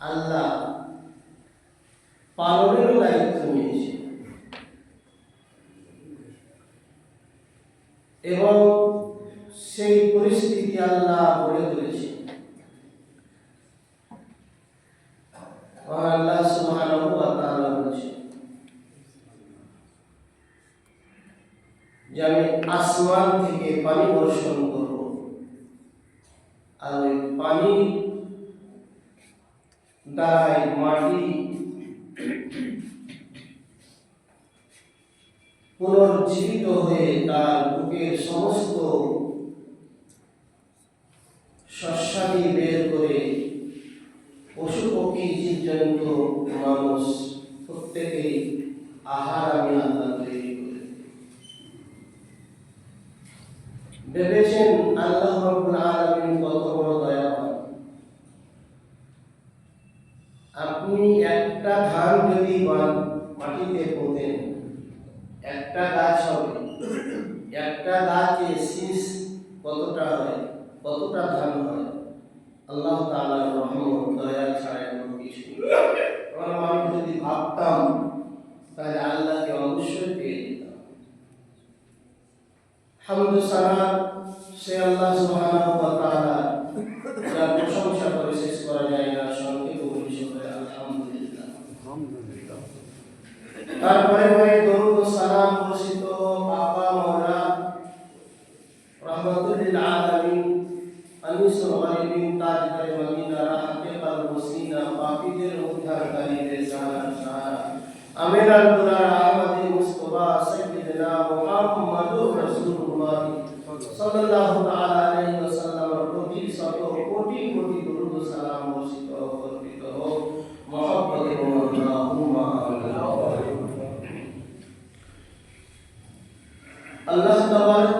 আল্লাহ পালনেরও দায়িত্ব নিয়েছে। এবং সেই পরিস্থিতি আল্লাহ বলে হামদু সানা সে আল্লাহ সুবহানাহু ওয়া তাআলা যার প্রশংসা করে শেষ করা যায় না সংক্ষেপে উল্লেখ করে তারপরে পরে দরুদ ও সালাম বর্ষিত বাবা মাওলানা রহমাতুল লিল আলামিন আনিসুল গালিবিন তাজদারে মদিনা রাহমাতুল মুসলিনা পাপীদের উদ্ধারকারী রে সাহারা আমিন আল अल्लाह तबारक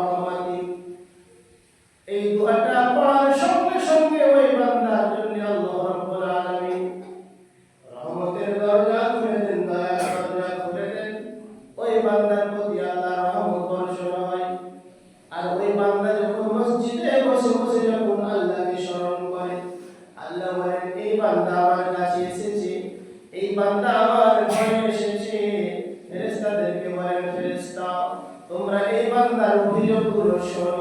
що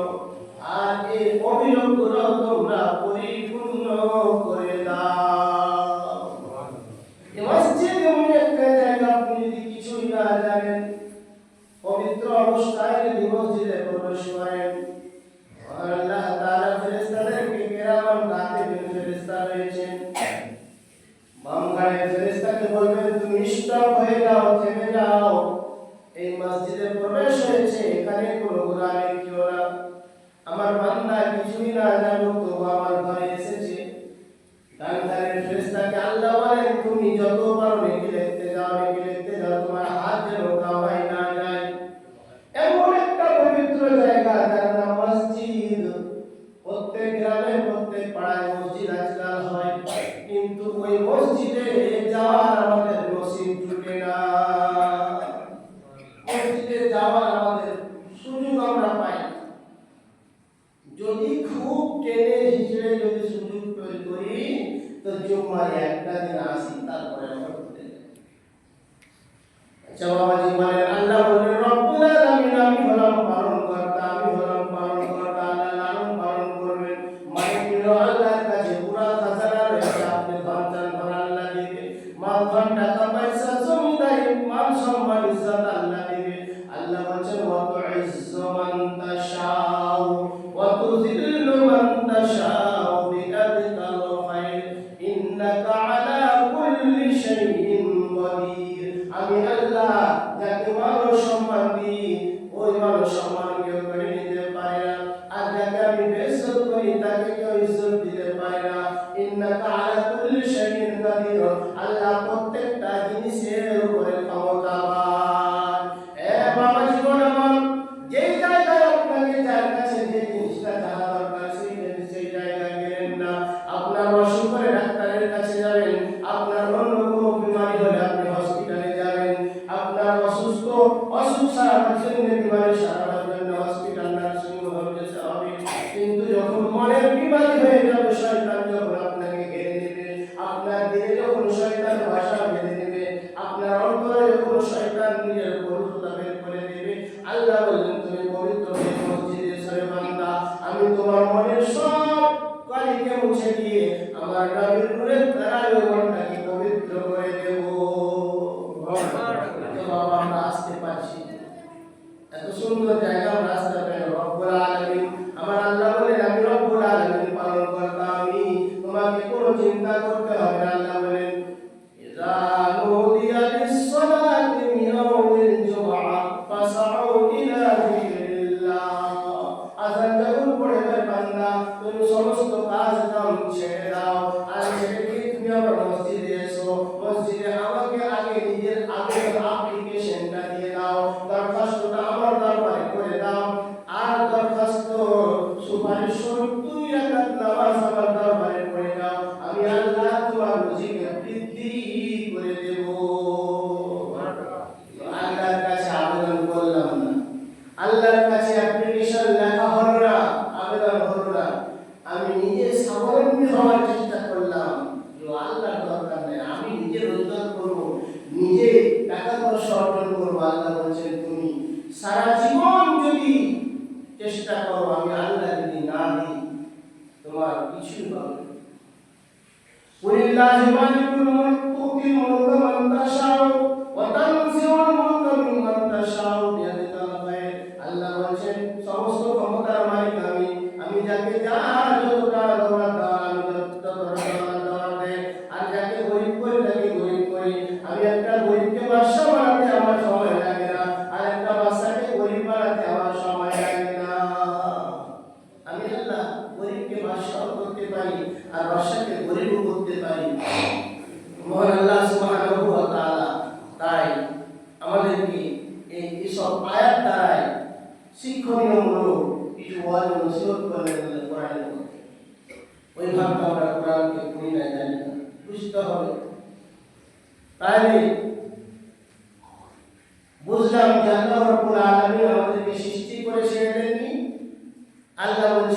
মূলধনটা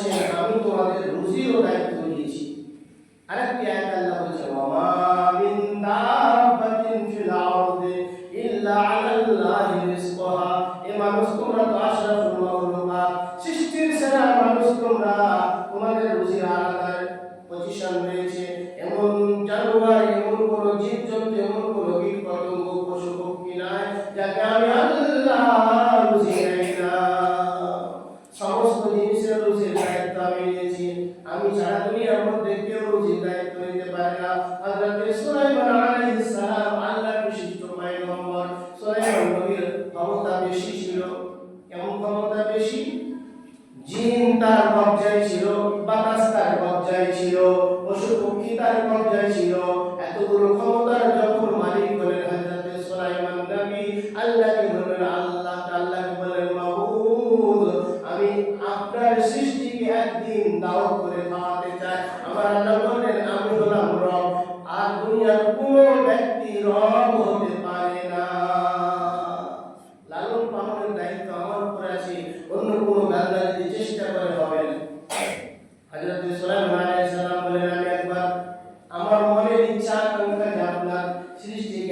বলেছেন আমি তোমাদের রুজির ও দায়িত্ব দিয়েছি। আরেকটি আয়াত আল্লাহ বলেছেন ওয়া মিন দাব্বাতিন ফিল আরদি ইল্লা আলাল্লাহি রিজকুহা। এ মানুষ তোমরা তো আশরাফুল মাখলুকাত, সৃষ্টির সেরা মানুষ তোমরা। তোমাদের রুজির আলাদা পজিশন রয়েছে। এমন জানোয়ার, এমন কোনো জীবজন্তু, এমন কোনো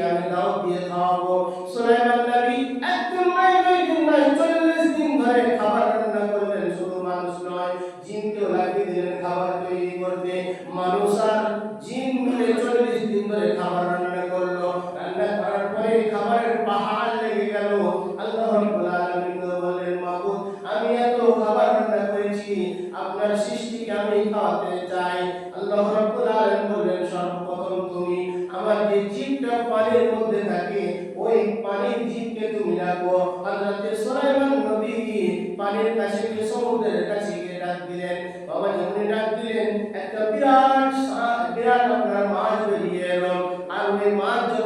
क्या निदान दिया था वो। सुरय எளிதாக நம்மால் மாற்ற இயலும் மாற்ற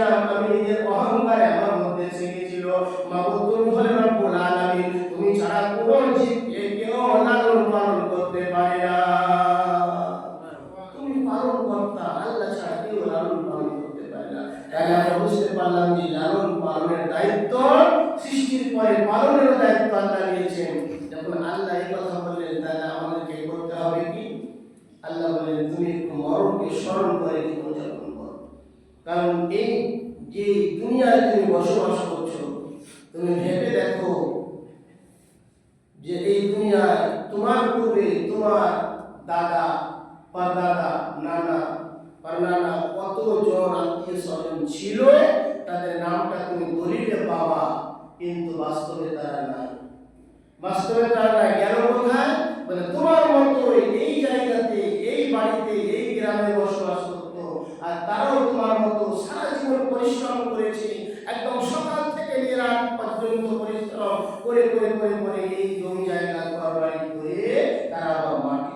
جاء ما بين পরদাদা, নানা, পরনানা, কত জন আত্মীয় স্বজন ছিল, তাদের নামটা তুমি বলিলে বাবা কিন্তু বাস্তবে তারা নাই। বাস্তবে তারা নাই কেন কোথায়? বলে, তোমার মতো এই জায়গাতে, এই বাড়িতে, এই গ্রামে বসবাস করতো, আর তারাও তোমার মতো সারা জীবন পরিশ্রম করেছে, একদম সকাল থেকে নিয়ে রাত পর্যন্ত পরিশ্রম করে করে করে করে এই জমি জায়গা ঘর বাড়ি করে তারা মাটি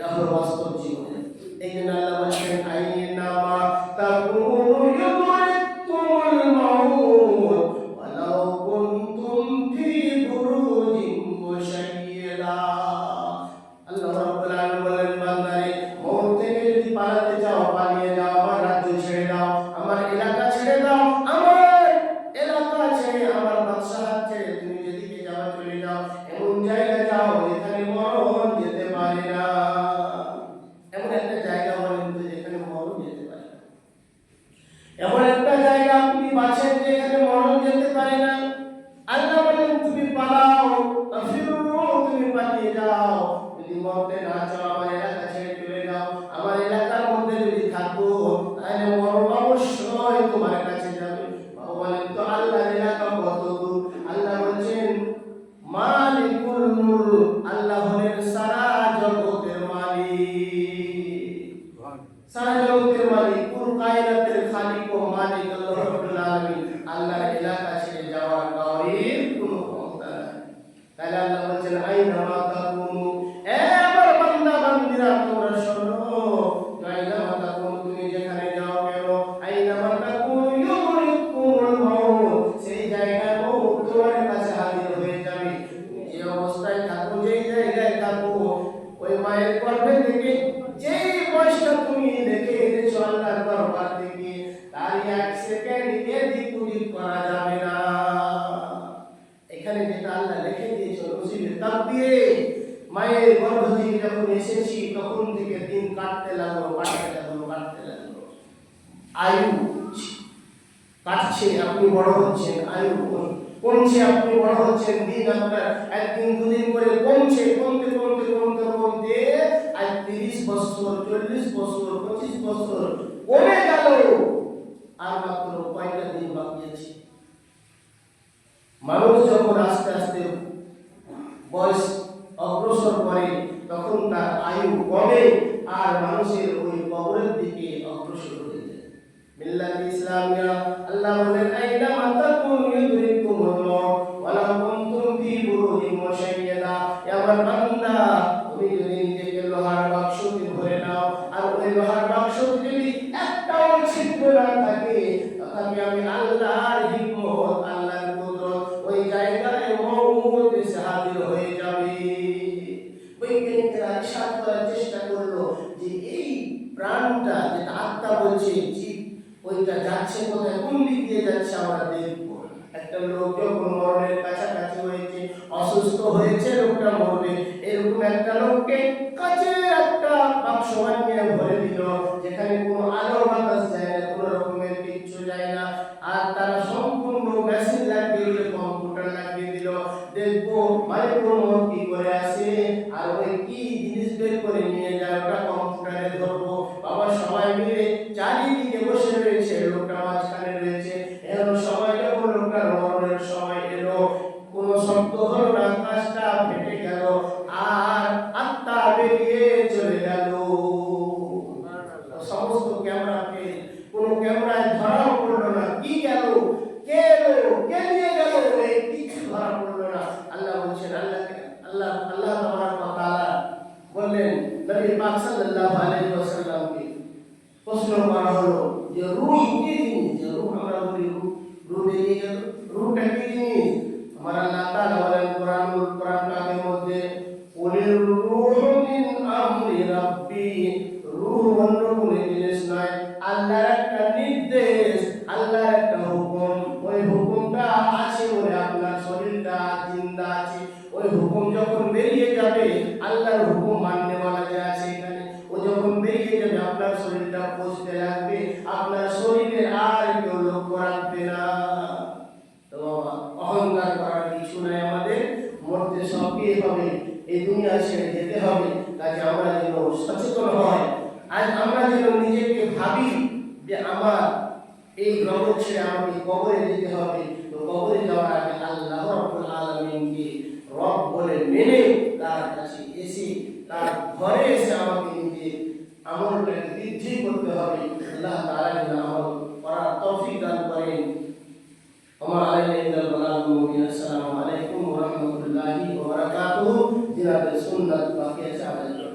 এটা হলো বাস্তব জীবনে। এই জন্য আল্লাহ বলছেন আইনে নামা তাকুনু Jahre, 13 Jahre, aber আল্লাহ দরবার থেকে তার এক সেকেন্ড এদিক ওদিক করা যাবে না এখানে যেটা আল্লাহ লিখে দিয়েছে রসিদের তাপ দিয়ে মায়ের গর্ভ থেকে যখন এসেছি, তখন থেকে দিন কাটতে লাগল কাটতে লাগল কাটতে লাগল। আয়ু কাটছে, আপনি বড় হচ্ছেন, আয়ু কমছে, আপনি বড় হচ্ছেন দিন আপনার একদিন, দুদিন করে কমছে, কমতে কমতে কমতে কমতে আজ তিরিশ বছর, চল্লিশ বছর, পঁচিশ বছর, কমে গেল। আর মাত্র কয়টা দিন বাকি আছে? মানুষ যখন আস্তে আস্তে বয়স অগ্রসর করে, তখন তার আয়ু কমে আর মানুষের অসুস্থ হয়েছে, লোকটা মরবে। এরকম একটা লোককে কাছে একটা বাক্স নিয়ে ভরে দিল, যেখানে কোনো আলো বাতাস যায় না, কোনো রকমের কিচ্ছু যায় না। আর তারা সম্পূর্ণ মেশিন লাগিয়ে যখন সে আমাকে কবরে দিতে হবে। তো কবরে যাওয়ার আগে আল্লাহ রব্বুল আলমিনকে রব বলে মেনে তার কাছে এসে তার ঘরে এসে আমাকে নিজে আমলটাকে বৃদ্ধি করতে হবে। আল্লাহ তারা আমল করার তফিক দান করেন। আমার আলাইকুম বলাগুন আসসালামু আলাইকুম ওয়া রাহমাতুল্লাহি ওয়া বারাকাতুহু। জিনাদের সুন্নাত বাকি আছে, আমাদের